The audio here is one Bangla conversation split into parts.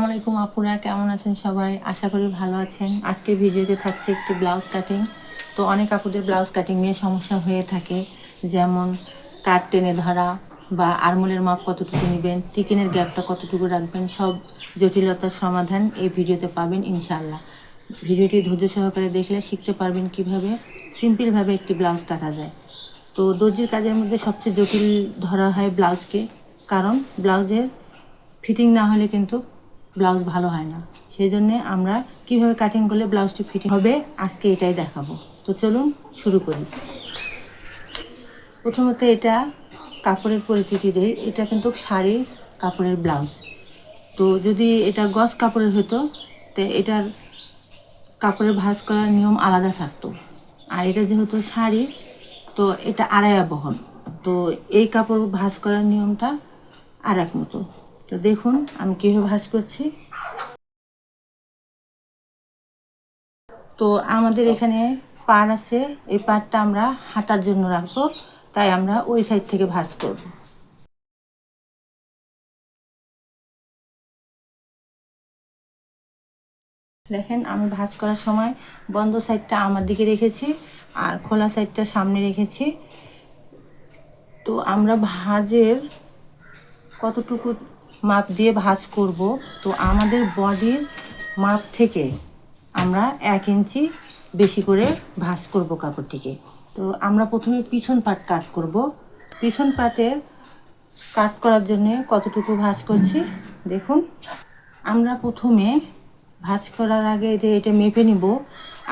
আসসালামাইকুম আপুরা, কেমন আছেন সবাই? আশা করি ভালো আছেন। আজকের ভিডিওতে থাকছে একটি ব্লাউজ কাটিং। তো অনেক আপুদের ব্লাউজ কাটিং নিয়ে সমস্যা হয়ে থাকে। যেমন কাট টেনে ধরা বা আরমোলের মাপ কতটুকু নেবেন, টিকিনের গ্যাপটা কতটুকু রাখবেন, সব জটিলতার সমাধান এই ভিডিওতে পাবেন ইনশাল্লাহ ভিডিওটি ধৈর্য সহকারে দেখলে শিখতে পারবেন কীভাবে সিম্পলভাবে একটি ব্লাউজ কাটা যায়। তো দর্জির কাজের মধ্যে সবচেয়ে জটিল ধরা হয় ব্লাউজকে, কারণ ব্লাউজের ফিটিং না হলে কিন্তু ব্লাউজ ভালো হয় না। সেই জন্যে আমরা কীভাবে কাটিং করলে ব্লাউজটি ফিটিং হবে, আজকে এটাই দেখাবো। তো চলুন শুরু করি। প্রথমত এটা কাপড়ের পরিচিতি দেয় এটা কিন্তু শাড়ির কাপড়ের ব্লাউজ। তো যদি এটা গস কাপড়ের হতো, তো এটার কাপড়ের ভাঁজ করার নিয়ম আলাদা থাকতো। আর এটা যেহেতু শাড়ি, তো এটা আড়াইয়া বহন তো এই কাপড় ভাঁজ করার নিয়মটা আর এক মতো। তো দেখুন, আমি কীভাবে ভাঁজ করছি। তো আমাদের এখানে পাড় আছে, এই পাড়টা আমরা হাঁটার জন্য রাখব, তাই আমরা ওই সাইড থেকে ভাঁজ করব। দেখেন, আমি ভাঁজ করার সময় বন্ধ সাইডটা আমার দিকে রেখেছি, আর খোলা সাইডটা সামনে রেখেছি। তো আমরা ভাঁজের কতটুকু মাপ দিয়ে ভাঁজ করব। তো আমাদের বডির মাপ থেকে আমরা এক ইঞ্চি বেশি করে ভাঁজ করব কাপড়টিকে। তো আমরা প্রথমে পিছন পাট কাট করব। পিছন পাটের কাট করার জন্য কতটুকু ভাঁজ করছি? দেখুন। আমরা প্রথমে ভাঁজ করার আগে এটা এটা মেপে নিব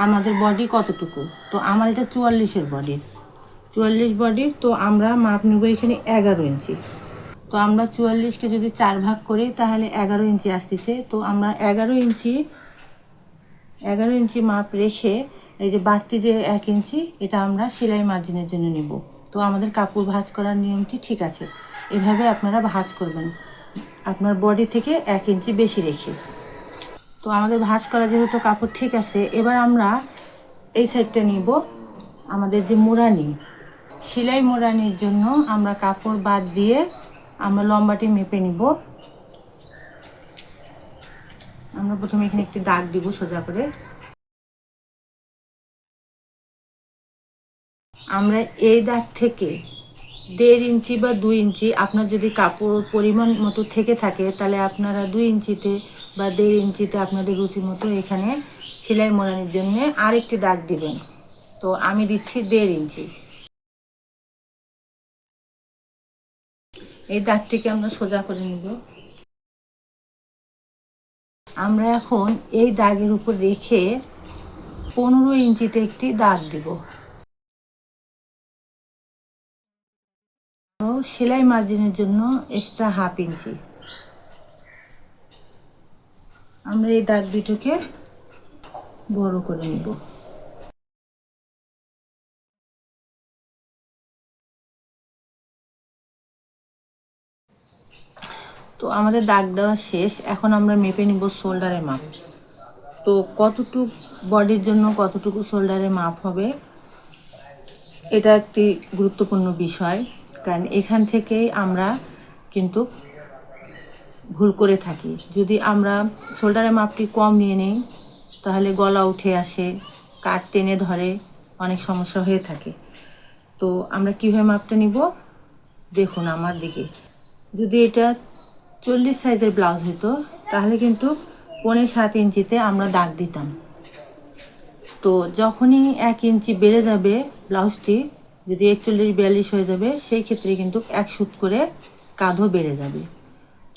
আমাদের বডি কতটুকু। তো আমার এটা চুয়াল্লিশের বডির চুয়াল্লিশ বডির তো আমরা মাপ নেব এখানে এগারো ইঞ্চি। তো আমরা চুয়াল্লিশকে যদি চার ভাগ করি, তাহলে এগারো ইঞ্চি আসতেছে। তো আমরা এগারো ইঞ্চি এগারো ইঞ্চি মাপ রেখে এই যে বাড়তি যে এক ইঞ্চি, এটা আমরা সেলাই মার্জিনের জন্য নেব। তো আমাদের কাপড় ভাঁজ করার নিয়মটি ঠিক আছে। এভাবে আপনারা ভাঁজ করবেন। আপনার বডি থেকে এক ইঞ্চি বেশি রেখে। তো আমাদের ভাঁজ করা যেহেতু কাপড় ঠিক আছে, এবার আমরা এই সাইডটা নিব। আমাদের যে মোড়ানি, সেলাই মোড়ানির জন্য আমরা কাপড় বাদ দিয়ে আমরা লম্বাটি মেপে নিব। আমরা প্রথমে এখানে একটি দাগ দিব সোজা করে। আমরা এই দাগ থেকে দেড় ইঞ্চি বা দুই ইঞ্চি, আপনার যদি কাপড় পরিমাণ মতো থেকে থাকে, তাহলে আপনারা দুই ইঞ্চিতে বা দেড় ইঞ্চিতে আপনাদের রুচি মতো এখানে সেলাই মোড়ানোর জন্য আরেকটি দাগ দিবেন। তো আমি দিচ্ছি দেড় ইঞ্চি। এই দাগটিকে আমরা সোজা করে নিব। আমরা এখন এই দাগের উপর রেখে পনেরো ইঞ্চিতে একটি দাগ দিব। সেলাই মার্জিনের জন্য এক্সট্রা হাফ ইঞ্চি। আমরা এই দাগ দুটোকে বড় করে নিব। তো আমাদের দাগ দেওয়া শেষ। এখন আমরা মেপে নিব শোল্ডারের মাপ। তো কতটুকু বডির জন্য কতটুকু শোল্ডারের মাপ হবে, এটা একটি গুরুত্বপূর্ণ বিষয়। কারণ এখান থেকেই আমরা কিন্তু ভুল করে থাকি। যদি আমরা শোল্ডারের মাপটি কম নিয়ে নিই, তাহলে গলা উঠে আসে কাট টেনে ধরে, অনেক সমস্যা হয়ে থাকে। তো আমরা কীভাবে মাপটা নিব? দেখুন আমার দিকে। যদি এটা চল্লিশ সাইজের ব্লাউজ হতো তাহলে কিন্তু পৌনে সাত ইঞ্চিতে আমরা দাগ দিতাম। তো যখনই এক ইঞ্চি বেড়ে যাবে ব্লাউজটি, যদি একচল্লিশ, বিয়াল্লিশ হয়ে যাবে, সেই ক্ষেত্রে কিন্তু এক সুত করে কাঁধও বেড়ে যাবে।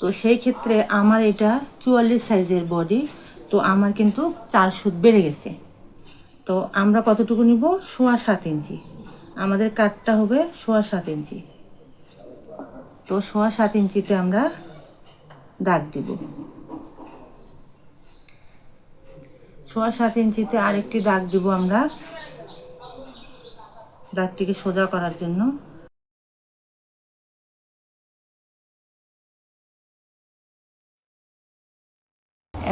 তো সেই ক্ষেত্রে আমার এটা চুয়াল্লিশ সাইজের বডি, তো আমার কিন্তু চার সুত বেড়ে গেছে। তো আমরা কতটুকু নিব? সোয়া সাত ইঞ্চি। আমাদের কাঠটা হবে সোয়া সাত ইঞ্চি। তো সোয়া সাত ইঞ্চিতে আমরা দাগ দিব। সোয়া সাত ইঞ্চিতে আরেকটি দাগ দিব আমরা দাগটিকে সোজা করার জন্য।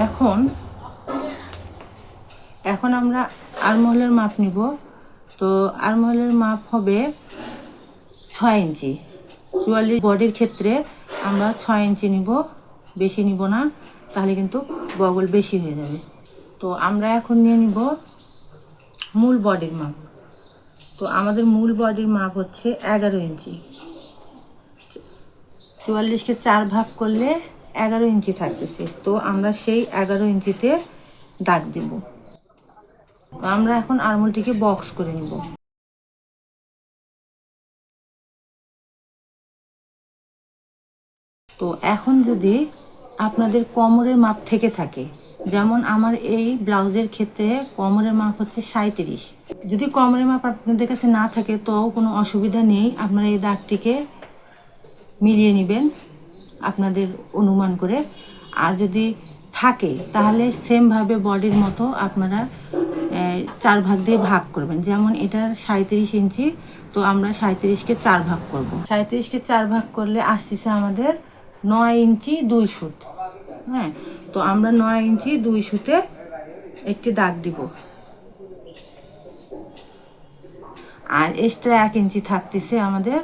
এখন এখন আমরা আরমহলের মাপ নিব। তো আরমহলের মাপ হবে ছয় ইঞ্চি। চুয়াল্লিশ বডির ক্ষেত্রে আমরা ছয় ইঞ্চি নিব। বেশি নিব না, তাহলে কিন্তু বগল বেশি হয়ে যাবে। তো আমরা এখন নিয়ে নিব মূল বডির মাপ। তো আমাদের মূল বডির মাপ হচ্ছে এগারো ইঞ্চি। চুয়াল্লিশকে চার ভাগ করলে এগারো ইঞ্চি থাকতেছে। তো আমরা সেই এগারো ইঞ্চিতে দাগ দিব। আমরা এখন আরমোলটিকে বক্স করে নিব। তো এখন যদি আপনাদের কোমরের মাপ থেকে থাকে, যেমন আমার এই ব্লাউজের ক্ষেত্রে কোমরের মাপ হচ্ছে সাঁত্রিশ যদি কোমরের মাপ আপনাদের কাছে না থাকে তো কোনো অসুবিধা নেই, আপনারা এই দাগটিকে মিলিয়ে নেবেন আপনাদের অনুমান করে। আর যদি থাকে, তাহলে সেমভাবে বডির মতো আপনারা চার ভাগ দিয়ে ভাগ করবেন। যেমন এটা সাঁত্রিশ ইঞ্চি, তো আমরা সাঁত্রিশকে চার ভাগ করব। সাঁত্রিশকে চার ভাগ করলে আসতেছে আমাদের নয় ইঞ্চি দুই সুত। হ্যাঁ তো আমরা নয় ইঞ্চি দুই সুতে একটি দাগ দিব। আর এক্সট্রা এক ইঞ্চি থাকতেছে আমাদের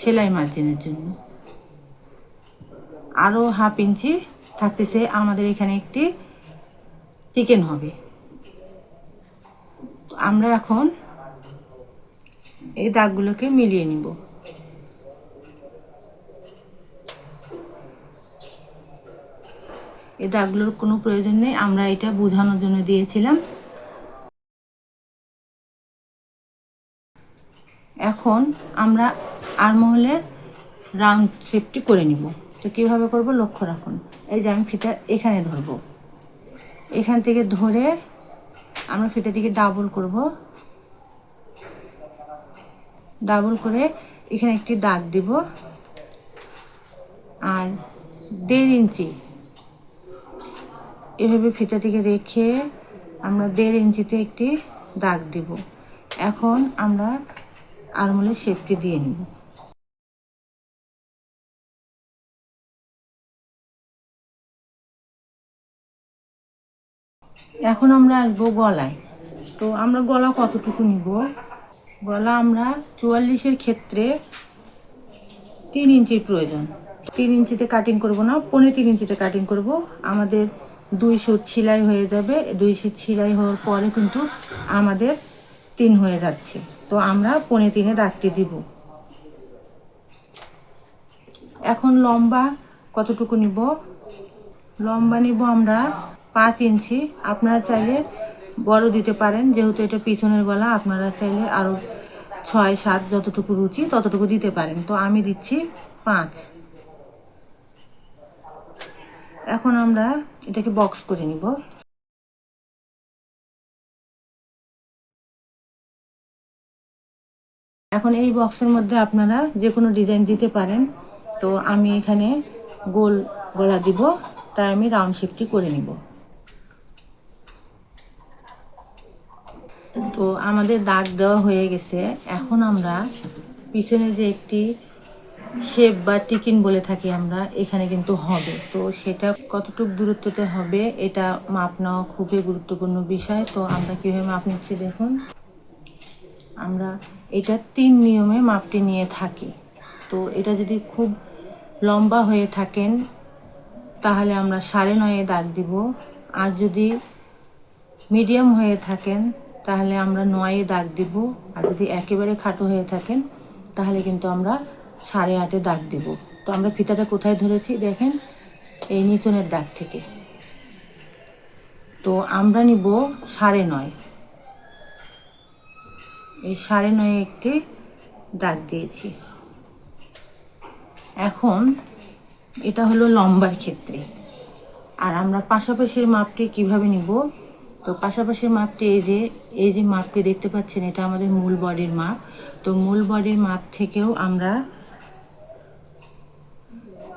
সেলাই মার্জিনের জন্য। আরও হাফ ইঞ্চি থাকতেছে আমাদের এখানে একটি চিকেন হবে। আমরা এখন এই দাগগুলোকে মিলিয়ে নিব। এই দাগগুলোর কোনো প্রয়োজন নেই। আমরা এটা বোঝানোর জন্য দিয়েছিলাম। এখন আমরা আরমহলের রাউন্ড শেপটি করে নিব। তো কীভাবে করব? লক্ষ্য রাখুন। এই যে আমি ফিতা এখানে ধরব। এখান থেকে ধরে আমরা ফিতাটিকে ডাবল করব। ডাবল করে এখানে একটি দাগ দিব। আর দেড় ইঞ্চি এভাবে ফিতাটিকে রেখে আমরা দেড় ইঞ্চিতে একটি দাগ দিব। এখন আমরা আরমোলের শেপটি দিয়ে নিব। এখন আমরা আসব গলায়। তো আমরা গলা কতটুকু নিব? গলা আমরা চুয়াল্লিশের ক্ষেত্রে তিন ইঞ্চির প্রয়োজন। তিন ইঞ্চিতে কাটিং করব না পনেরো তিন ইঞ্চিতে কাটিং করব। আমাদের দুই সুত হয়ে যাবে। দুই সুত হওয়ার পরে কিন্তু আমাদের তিন হয়ে যাচ্ছে। তো আমরা পনে তিনে দাগটি দিব। এখন লম্বা কতটুকু নিব? লম্বা নিব আমরা পাঁচ ইঞ্চি। আপনারা চাইলে বড় দিতে পারেন, যেহেতু এটা পিছনের গলা, আপনারা চাইলে আরও ছয়, সাত যতটুকু রুচি ততটুকু দিতে পারেন। তো আমি দিচ্ছি পাঁচ। এখন আমরা এটাকে বক্স করে নিব। এখন এই বক্সের মধ্যে আপনারা যে কোনো ডিজাইন দিতে পারেন, তো আমি এখানে গোল গলা দিব, তাই আমি রাউন্ড শেপটি করে নিব। তো আমাদের দাগ দেওয়া হয়ে গেছে। এখন আমরা পিছনে যে একটি শেপ বা টিকিন বলে থাকি আমরা, এখানে কিন্তু হবে। তো সেটা কতটুকু দূরত্বতে হবে, এটা মাপ নেওয়া খুবই গুরুত্বপূর্ণ বিষয়। তো আমরা কীভাবে মাপ নিচ্ছি দেখুন। আমরা এটা তিন নিয়মে মাপটি নিয়ে থাকি। তো এটা যদি খুব লম্বা হয়ে থাকেন, তাহলে আমরা সাড়ে নয়ে দাগ দিব। আর যদি মিডিয়াম হয়ে থাকেন, তাহলে আমরা নয়ে দাগ দিব। আর যদি একেবারে খাটো হয়ে থাকেন, তাহলে কিন্তু আমরা সাড়ে আটে দাগ দিব। তো আমরা ফিতাটা কোথায় ধরেছি দেখেন? এই নিচনের দাগ থেকে। তো আমরা নিব সাড়ে নয়। এই সাড়ে নয়ে একটি দাগ দিয়েছি। এখন এটা হলো লম্বার ক্ষেত্রে। আর আমরা পাশাপাশির মাপটি কীভাবে নিব? তো পাশাপাশির মাপটি এই যে এই যে মাপটি দেখতে পাচ্ছেন, এটা আমাদের মূল বডির মাপ। তো মূল বডির মাপ থেকেও আমরা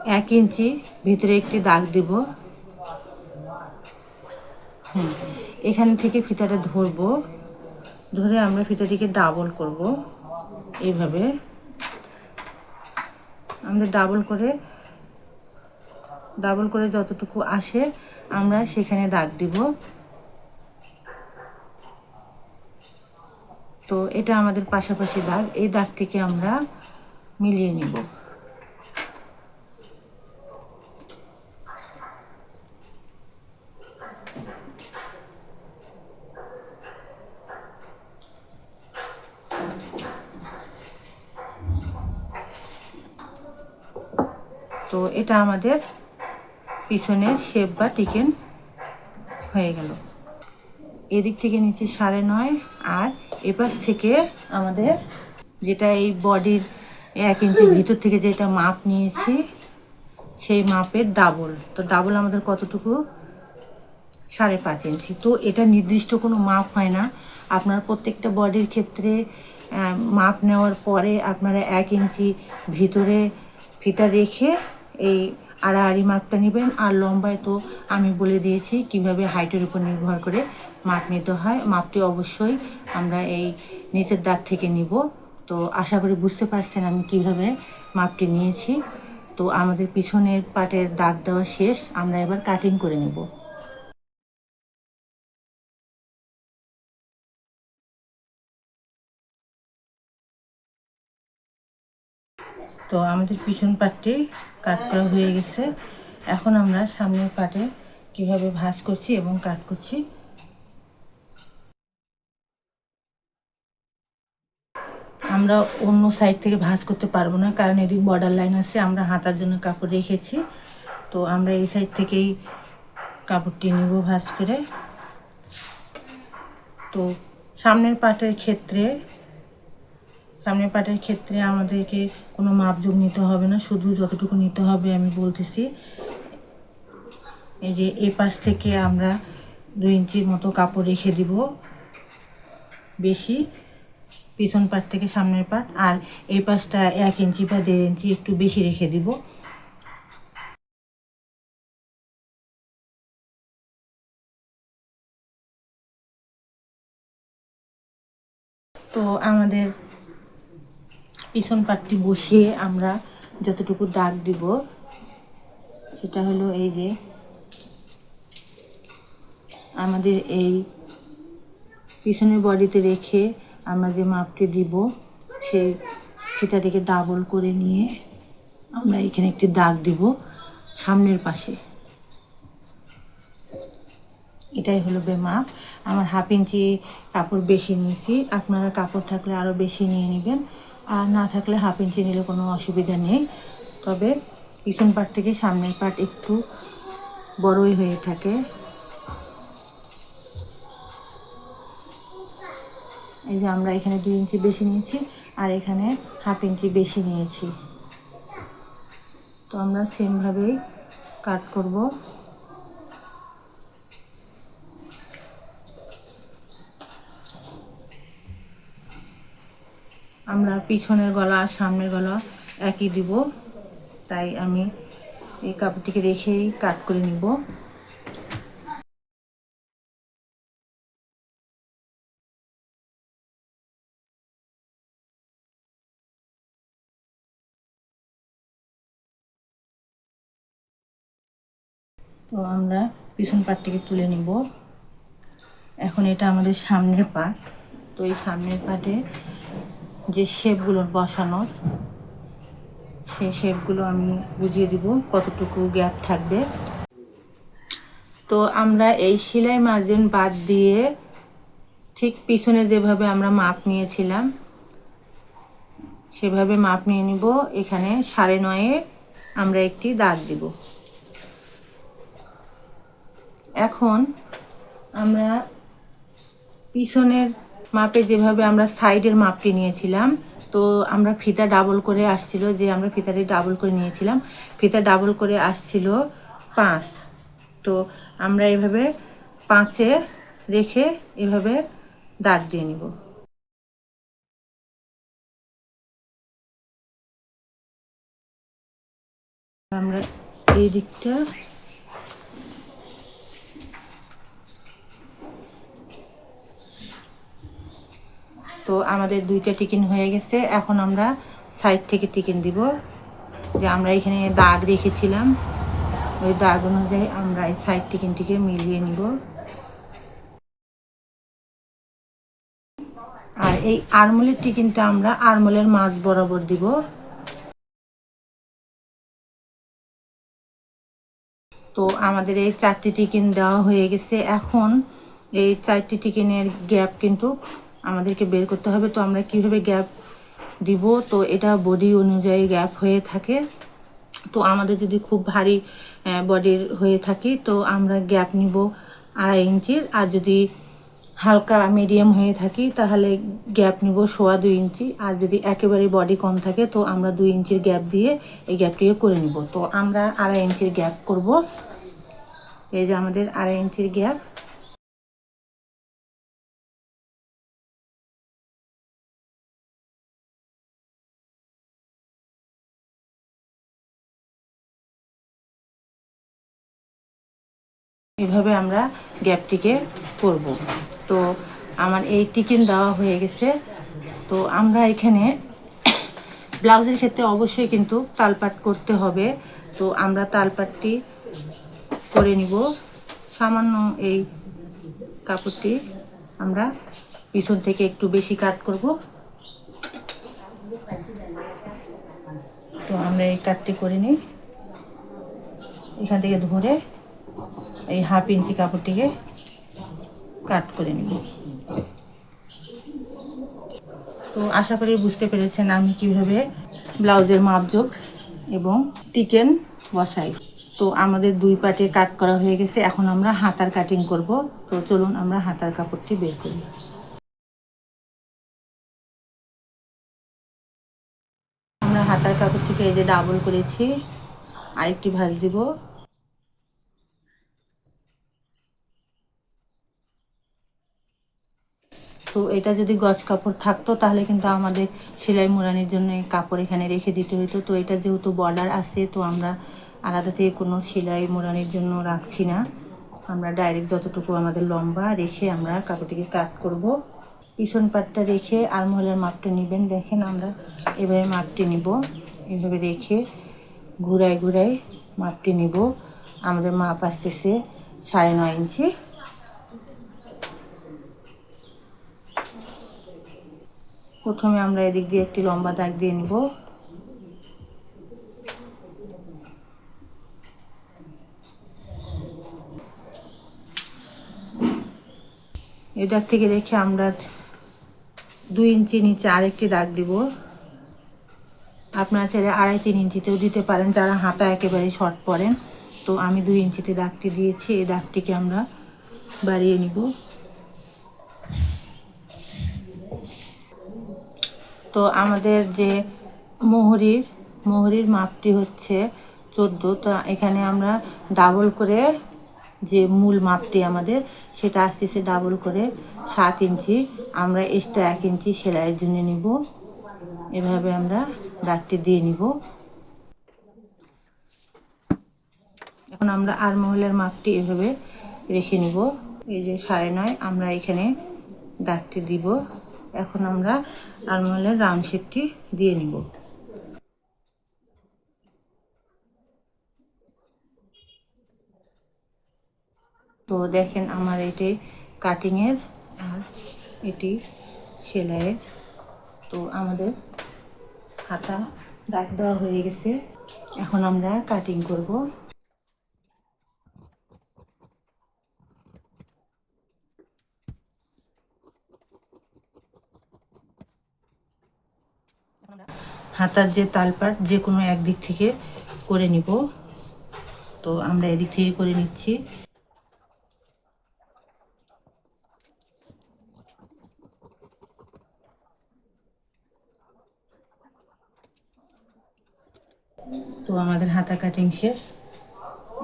এক ইঞ্চি ভিতরে একটি দাগ দেব। হুম এখান থেকে ফিতাটা ধরবো। ধরে আমরা ফিতাটিকে ডাবল করব এইভাবে। আমরা ডাবল করে ডাবল করে যতটুকু আসে আমরা সেখানে দাগ দিব। তো এটা আমাদের পাশাপাশি দাগ। এই দাগটিকে আমরা মিলিয়ে নিব তো এটা আমাদের পিছনের শেপ বা টিকেন হয়ে গেল। এদিক থেকে নিচে সাড়ে নয় আর এপাশ থেকে আমাদের যেটা এই বডির এক ইঞ্চির ভিতর থেকে যেটা মাপ নিয়েছি, সেই মাপের ডাবল তো ডাবল আমাদের কতটুকু? সাড়ে পাঁচ ইঞ্চি তো এটা নির্দিষ্ট কোনো মাপ হয় না। আপনার প্রত্যেকটা বডির ক্ষেত্রে মাপ নেওয়ার পরে আপনারা এক ইঞ্চি ভিতরে ফিতা রেখে এই আড়াআড়ি মাপটা নেবেন আর লম্বায় তো আমি বলে দিয়েছি কীভাবে হাইটের উপর নির্ভর করে মাপ নিতে হয়। মাপটি অবশ্যই আমরা এই নিচের দাগ থেকে নিব। তো আশা করি বুঝতে পারছেন আমি কীভাবে মাপটি নিয়েছি। তো আমাদের পিছনের পাটের দাগ দেওয়া শেষ। আমরা এবার কাটিং করে নেব। তো আমাদের পিছন পাটটি কাট করা হয়ে গেছে। এখন আমরা সামনের পাটে কীভাবে ভাঁজ করছি এবং কাট করছি। আমরা অন্য সাইড থেকে ভাঁজ করতে পারব না, কারণ এদিক বর্ডার লাইন আছে, আমরা হাতার জন্য কাপড় রেখেছি। তো আমরা এই সাইড থেকেই কাপড়টি নিব ভাঁজ করে। তো সামনের পাটের ক্ষেত্রে সামনের পাটের ক্ষেত্রে আমাদেরকে কোনো মাপযোগ নিতে হবে না, শুধু যতটুকু নিতে হবে আমি বলতেছি। এই যে এই পাশ থেকে আমরা দুই ইঞ্চির মতো কাপড় রেখে দিব, বেশি পিছন পাট থেকে সামনের পাট, আর এই পাশটা এক ইঞ্চি বা দেড় ইঞ্চি একটু বেশি রেখে দিব। তো আমাদের পিছন পাটটি বসিয়ে আমরা যতটুকু দাগ দিব, সেটা হলো এই যে আমাদের এই পিছনের বডিতে রেখে আমরা যে মাপটি দিব, সেই ফিতাটিকে ডাবল করে নিয়ে আমরা এখানে একটি দাগ দিব সামনের পাশে। এটাই হলো বে মাপ আমার হাফ ইঞ্চি কাপড় বেশি নিয়েছি। আপনারা কাপড় থাকলে আরও বেশি নিয়ে নেবেন। আর না থাকলে হাফ ইঞ্চি নিলে কোনো অসুবিধা নেই। তবে পিছন পাট থেকে সামনের পাট একটু বড়ই হয়ে থাকে। এই যে আমরা এখানে দুই ইঞ্চি বেশি নিয়েছি আর এখানে হাফ ইঞ্চি বেশি নিয়েছি। তো আমরা সেমভাবেই কাট করব। আমরা পিছনের গলা আর সামনের গলা একই দিব। তাই আমি এই কাপড়টিকে রেখেই কাট করে নিব। তো আমরা পিছন পাটটিকে তুলে নিব। এখন এটা আমাদের সামনের পাট। তো এই সামনের পাটে যে শেপগুলো বসানোর, সেই শেপগুলো আমি বুঝিয়ে দিব কতটুকু গ্যাপ থাকবে। তো আমরা এই সেলাই মার্জিন বাদ দিয়ে ঠিক পিছনে যেভাবে আমরা মাপ নিয়েছিলাম, সেভাবে মাপ নিয়ে নিব। এখানে সাড়ে নয়ে আমরা একটি দাগ দিব। এখন আমরা পিছনের মাপে যেভাবে আমরা সাইডের মাপটি নিয়েছিলাম, তো আমরা ফিতা ডাবল করে আসছিল যে আমরা ফিতাটি ডাবল করে নিয়েছিলাম। ফিতা ডাবল করে আসছিল পাঁচ। তো আমরা এভাবে পাঁচে রেখে এভাবে দাগ দিয়ে নিব। আমরা এই দিকটা তো আমাদের দুইটা টিকিন হয়ে গেছে। এখন আমরা সাইড থেকে টিকিন দিব। যে আমরা এখানে দাগ রেখেছিলাম। ওই দাগ অনুযায়ী আমরা এই সাইড টিকিনটিকে মিলিয়ে নিব। আর এই আরমোলের টিকিনটা আমরা আরমোলের মাছ বরাবর দিব। তো আমাদের এই চারটি টিকিন দেওয়া হয়ে গেছে। এখন এই চারটি টিকিনের গ্যাপ কিন্তু আমাদেরকে বের করতে হবে, তো আমরা কীভাবে গ্যাপ দিব? তো এটা বডি অনুযায়ী গ্যাপ হয়ে থাকে। তো আমাদের যদি খুব ভারী বডির হয়ে থাকি, তো আমরা গ্যাপ নিব আড়াই ইঞ্চির। আর যদি হালকা মিডিয়াম হয়ে থাকি, তাহলে গ্যাপ নিব সোয়া দুই ইঞ্চি। আর যদি একেবারে বডি কম থাকে, তো আমরা দুই ইঞ্চির গ্যাপ দিয়ে এই গ্যাপটিকে করে নিব। তো আমরা আড়াই ইঞ্চির গ্যাপ করব। এই যে আমাদের আড়াই ইঞ্চির গ্যাপ এভাবে আমরা গ্যাপটিকে করব। তো আমার এই টিকিন দেওয়া হয়ে গেছে। তো আমরা এখানে ব্লাউজের ক্ষেত্রে অবশ্যই কিন্তু তালপাট করতে হবে। তো আমরা তালপাটটি করে নিব। সামান্য এই কাপড়টি আমরা পিছন থেকে একটু বেশি কাট করব। তো আমরা এই কাটটি করে নিই। এখান থেকে ধরে এই হাফ ইঞ্চি কাপড়টিকে কাট করে নিব। তো আশা করি বুঝতে পেরেছেন আমি কীভাবে ব্লাউজের মাপজোক এবং টিকেন বসাই। তো আমাদের দুই পাটে কাট করা হয়ে গেছে, এখন আমরা হাতার কাটিং করব। তো চলুন আমরা হাতার কাপড়টি বের করি। আমরা হাতার কাপড়টিকে এই যে ডাবল করেছি, আরেকটি ভাঁজ দিব। তো এটা যদি গজ কাপড় থাকতো, তাহলে কিন্তু আমাদের সেলাই মোড়ানির জন্য কাপড় এখানে রেখে দিতে হতো তো এটা যেহেতু বর্ডার আছে, তো আমরা আলাদা থেকে কোনো সেলাই মোড়ানির জন্য রাখছি না। আমরা ডাইরেক্ট যতটুকু আমাদের লম্বা রেখে আমরা কাপড়টিকে কাট করব। পিছন পাটটা রেখে আর মহিলার মাপটা নেবেন। দেখেন আমরা এভাবে মাপটি নিব। এভাবে রেখে ঘুরাই ঘুরাই মাপটি নিব। আমাদের মাপ আসতেছে সাড়ে নয় ইঞ্চি। প্রথমে আমরা এদিক দিয়ে একটি লম্বা দাগ দিয়ে নিব। এই দাগ থেকে রেখে আমরা দুই ইঞ্চি নিচে আরেকটি দাগ দিব। আপনারা চাইলে আড়াই তিন ইঞ্চিতেও দিতে পারেন, যারা হাতা একেবারে শর্ট পরেন। তো আমি দুই ইঞ্চিতে দাগটি দিয়েছি এই দাগটিকে আমরা বাড়িয়ে নিব। তো আমাদের যে মোহরির মোহরির মাপটি হচ্ছে চোদ্দ। তো এখানে আমরা ডাবল করে যে মূল মাপটি আমাদের, সেটা আসতেছে ডাবল করে সাত ইঞ্চি, আমরা এক্সট্রা এক ইঞ্চি সেলাইয়ের জন্য নিব। এভাবে আমরা দাগটি দিয়ে নিব। এখন আমরা আর মহলের মাপটি এভাবে রেখে নিব। এই যে সাড়ে নয়, আমরা এখানে দাগটি দিব। এখন আমরা আলমহলের রাউন্ড শেপটি দিয়ে নিব। তো দেখেন আমার এটি কাটিংয়ের আর এটি সেলাইয়ের। তো আমাদের হাতা দাগ দেওয়া হয়ে গেছে। এখন আমরা কাটিং করব। হাতার যে তালপাট, যে কোনো একদিক থেকে করে নিব। তো আমরা এদিক থেকে করে নিচ্ছি। তো আমাদের হাতা কাটিং শেষ।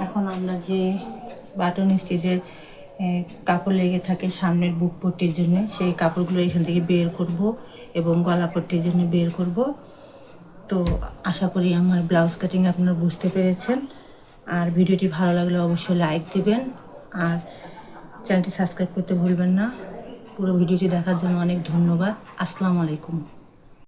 এখন আমরা যে বাটন স্টিচের কাপড় লেগে থাকে সামনের বুক পট্টির জন্য, সেই কাপড়গুলো এখান থেকে বের করব এবং গলা পট্টির জন্য বের করব। তো আশা করি আমার ব্লাউজ কাটিং আপনারা বুঝতে পেরেছেন। আর ভিডিওটি ভালো লাগলে অবশ্যই লাইক দিবেন। আর চ্যানেলটি সাবস্ক্রাইব করতে ভুলবেন না। পুরো ভিডিওটি দেখার জন্য অনেক ধন্যবাদ। আসসালামু আলাইকুম।